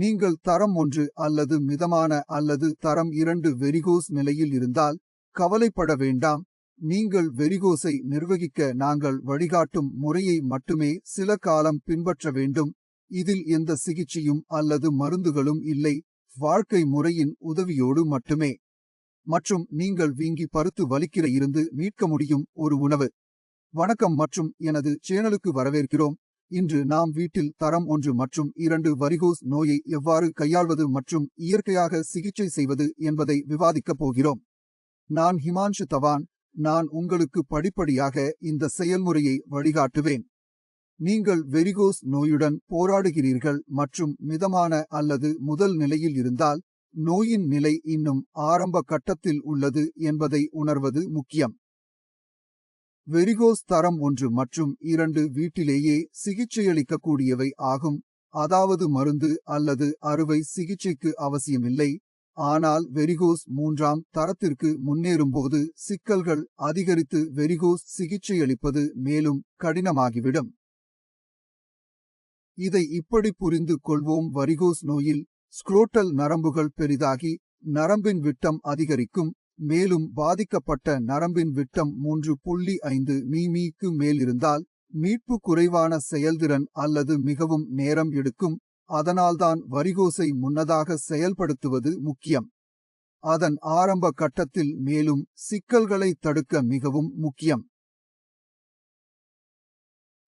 நீங்கள் தரம் ஒன்று அல்லது மிதமான அல்லது தரம் இரண்டு வெரிகோஸ் நிலையில் இருந்தால் கவலைப்பட வேண்டாம். நீங்கள் வெரிகோஸை நிர்வகிக்க நாங்கள் வழிகாட்டும் முறையை மட்டுமே சில காலம் பின்பற்ற வேண்டும். இதில் எந்த சிகிச்சையும் அல்லது மருந்துகளும் இல்லை. வாழ்க்கை முறையின் உதவியோடு மட்டுமே. மற்றும் நீங்கள் வீங்கி பருத்து வலிக்கிற இருந்து மீட்க முடியும் ஒரு உணவு. வணக்கம் மற்றும் எனது சேனலுக்கு வரவேற்கிறோம். இன்று நாம் வீட்டில் தரம் ஒன்று மற்றும் இரண்டு வரிகோஸ் நோயை எவ்வாறு கையாள்வது மற்றும் இயற்கையாக சிகிச்சை செய்வது என்பதை விவாதிக்கப் போகிறோம். நான் ஹிமான்ஷு தவான் நான் உங்களுக்கு படிப்படியாக இந்த செயல்முறையை வழிகாட்டுவேன். நீங்கள் வெரிகோஸ் நோயுடன் போராடுகிறீர்கள் மற்றும் மிதமான அல்லது முதல் நிலையில் இருந்தால் நோயின் நிலை இன்னும் ஆரம்ப கட்டத்தில் உள்ளது என்பதை உணர்வது முக்கியம். வெரிகோஸ் தரம் ஒன்று மற்றும் இரண்டு வீட்டிலேயே சிகிச்சையளிக்கக்கூடியவை ஆகும். அதாவது மருந்து அல்லது அறுவை சிகிச்சைக்கு அவசியமில்லை. ஆனால் வெரிகோஸ் மூன்றாம் தரத்திற்கு முன்னேறும்போது சிக்கல்கள் அதிகரித்து வெரிகோஸ் சிகிச்சையளிப்பது மேலும் கடினமாகிவிடும். இதை இப்படி புரிந்து கொள்வோம். வரிகோஸ் நோயில் ஸ்க்ரோட்டல் நரம்புகள் பெரிதாகி நரம்பின் விட்டம் அதிகரிக்கும். மேலும் பாதிக்கப்பட்ட நரம்பின் விட்டம் மூன்று புள்ளி ஐந்து மீமிக்கு மேல் இருந்தால் மீட்பு குறைவான செயல்திறன் அல்லது மிகவும் நேரம் எடுக்கும் அதனால்தான் வரிகோசை முன்னதாக செயல்படுத்துவது முக்கியம். அதன் ஆரம்ப கட்டத்தில் மேலும் சிக்கல்களை தடுக்க மிகவும் முக்கியம்.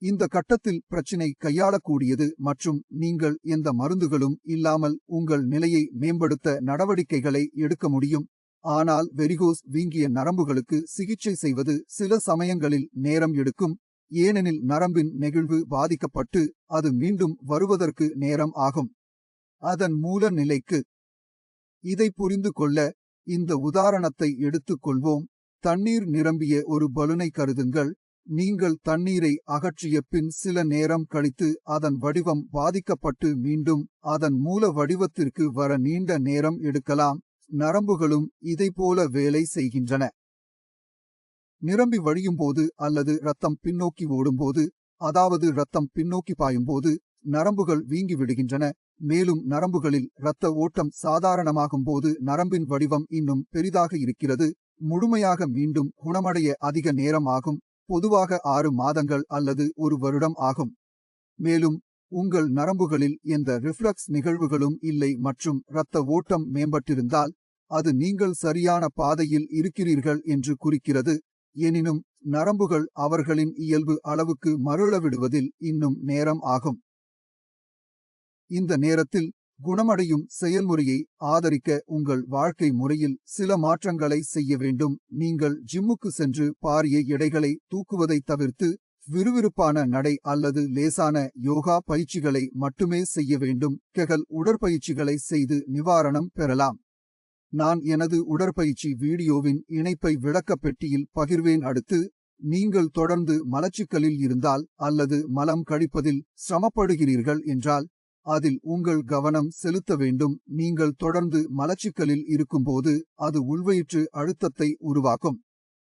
இந்த கட்டத்தில் பிரச்சினை கையாளக்கூடியது மற்றும் நீங்கள் எந்த மருந்துகளும் இல்லாமல் உங்கள் நிலையை மேம்படுத்த நடவடிக்கைகளை எடுக்க முடியும். ஆனால் வெரிகோஸ் வீங்கிய நரம்புகளுக்கு சிகிச்சை செய்வது சில சமயங்களில் நேரம் எடுக்கும். ஏனெனில் நரம்பின் நெகிழ்வு பாதிக்கப்பட்டு அது மீண்டும் வருவதற்கு நேரம் ஆகும். அதன் மூல நிலைக்கு இதை புரிந்து கொள்ள இந்த உதாரணத்தை எடுத்துக்கொள்வோம் தண்ணீர் நிரம்பிய ஒரு பலூனை கருதுங்கள். நீங்கள் தண்ணீரை அகற்றிய பின் சில நேரம் கழித்து அதன் வடிவம் பாதிக்கப்பட்டு மீண்டும் அதன் மூல வடிவத்திற்கு வர நீண்ட நேரம் எடுக்கலாம். நரம்புகளும் இதைப்போல வேலை செய்கின்றன. நிரம்பி வழியும்போது அல்லது ரத்தம் பின்னோக்கி ஓடும்போது அதாவது ரத்தம் பின்னோக்கி பாயும்போது நரம்புகள் வீங்கி விடுகின்றன. மேலும் நரம்புகளில் இரத்த ஓட்டம் சாதாரணமாகும் போது நரம்பின் வடிவம் இன்னும் பெரிதாக இருக்கிறது. முழுமையாக மீண்டும் குணமடைய அதிக நேரம் ஆகும். பொதுவாக ஆறு மாதங்கள் அல்லது ஒரு வருடம் ஆகும். மேலும் உங்கள் நரம்புகளில் எந்த ரிஃப்ளக்ஸ் நிகழ்வுகளும் இல்லை மற்றும் இரத்த ஓட்டம் மேம்பட்டிருந்தால் அது நீங்கள் சரியான பாதையில் இருக்கிறீர்கள் என்று குறிக்கிறது. எனினும் நரம்புகள் அவர்களின் இயல்பு அளவுக்கு மருளவிடுவதில் இன்னும் நேரம் ஆகும். இந்த நேரத்தில் குணமடையும் செயல்முறையை ஆதரிக்க உங்கள் வாழ்க்கை முறையில் சில மாற்றங்களை செய்ய வேண்டும். நீங்கள் ஜிம்முக்கு சென்று பாரிய எடைகளை தூக்குவதை தவிர்த்து விறுவிறுப்பான நடை அல்லது லேசான யோகா பயிற்சிகளை மட்டுமே செய்ய வேண்டும். கெகல் உடற்பயிற்சிகளை செய்து நிவாரணம் பெறலாம். நான் எனது உடற்பயிற்சி வீடியோவின் இணைப்பை விளக்கப் பெட்டியில் பகிர்வேன் அடுத்து நீங்கள் தொடர்ந்து மலச்சிக்கலில் இருந்தால் அல்லது மலம் கழிப்பதில் சிரமப்படுகிறீர்கள் என்றால் அதில் உங்கள் கவனம் செலுத்த வேண்டும். நீங்கள் தொடர்ந்து மலச்சிக்கலில் இருக்கும்போது அது உள்வயிற்று அழுத்தத்தை உருவாக்கும்.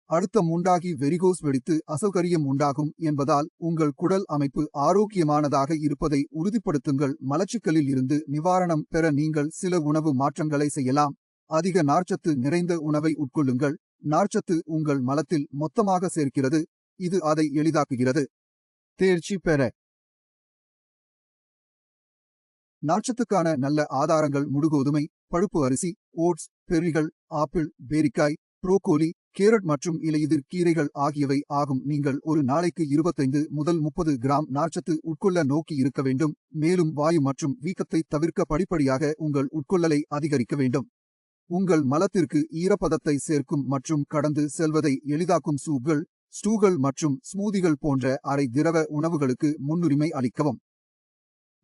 அழுத்தம் உண்டாகி வெரிகோஸ் வெடித்து அசௌகரியம் உண்டாகும் என்பதால் உங்கள் குடல் அமைப்பு ஆரோக்கியமானதாக இருப்பதை உறுதிப்படுத்துங்கள். மலச்சிக்கலில் இருந்து நிவாரணம் பெற நீங்கள் சில உணவு மாற்றங்களை செய்யலாம். அதிக நார்ச்சத்து நிறைந்த உணவை உட்கொள்ளுங்கள். நார்ச்சத்து உங்கள் மலத்தில் மொத்தமாக சேர்க்கிறது. இது அதை எளிதாக்குகிறது. தேர்ச்சி பெற. நார்ச்சத்துக்கான நல்ல ஆதாரங்கள் முடுகோதுமை பழுப்பு அரிசி ஓட்ஸ் பெர்ரிகள் ஆப்பிள் பேரிக்காய் புரோக்கோலி கேரட் மற்றும் இலையுதிர் கீரைகள் ஆகியவை ஆகும். நீங்கள் ஒரு நாளைக்கு இருபத்தைந்து முதல் முப்பது கிராம் நார்ச்சத்து உட்கொள்ள நோக்கி இருக்க வேண்டும். மேலும் வாயு மற்றும் வீக்கத்தை தவிர்க்க படிப்படியாக உங்கள் உட்கொள்ளலை அதிகரிக்க வேண்டும். உங்கள் மலத்திற்கு ஈரப்பதத்தை சேர்க்கும் மற்றும் கடந்து செல்வதை எளிதாக்கும் சூப்கள் ஸ்டூகள் மற்றும் ஸ்மூதிகள் போன்ற அரை திரவ உணவுகளுக்கு முன்னுரிமை அளிக்கவும்.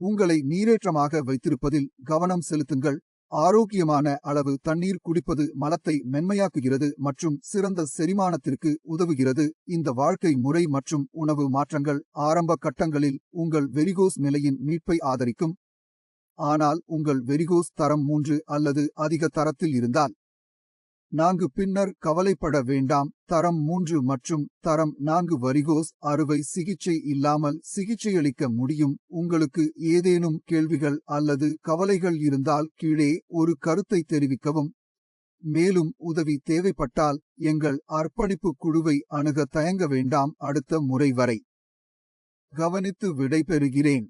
உங்களை நீரேற்றமாக வைத்திருப்பதில் கவனம் செலுத்துங்கள். ஆரோக்கியமான அளவு தண்ணீர் குடிப்பது மலத்தை மென்மையாக்குகிறது மற்றும் சிறந்த செரிமானத்திற்கு உதவுகிறது. இந்த வாழ்க்கை முறை மற்றும் உணவு மாற்றங்கள் ஆரம்ப கட்டங்களில் உங்கள் வெரிகோஸ் நிலையின் மீட்பை ஆதரிக்கும். ஆனால் உங்கள் வெரிகோஸ் தரம் மூன்று அல்லது அதிக தரத்தில் இருந்தால். நான்கு பின்னர் கவலைப்பட வேண்டாம். தரம் மூன்று மற்றும் தரம் நான்கு வரிகோஸ் அறுவை சிகிச்சை இல்லாமல் சிகிச்சையளிக்க முடியும். உங்களுக்கு ஏதேனும் கேள்விகள் அல்லது கவலைகள் இருந்தால் கீழே ஒரு கருத்தை தெரிவிக்கவும். மேலும் உதவி தேவைப்பட்டால் எங்கள் அர்ப்பணிப்பு குழுவை அணுக தயங்க வேண்டாம். அடுத்த முறை வரை. கவனித்து விடைபெறுகிறேன்.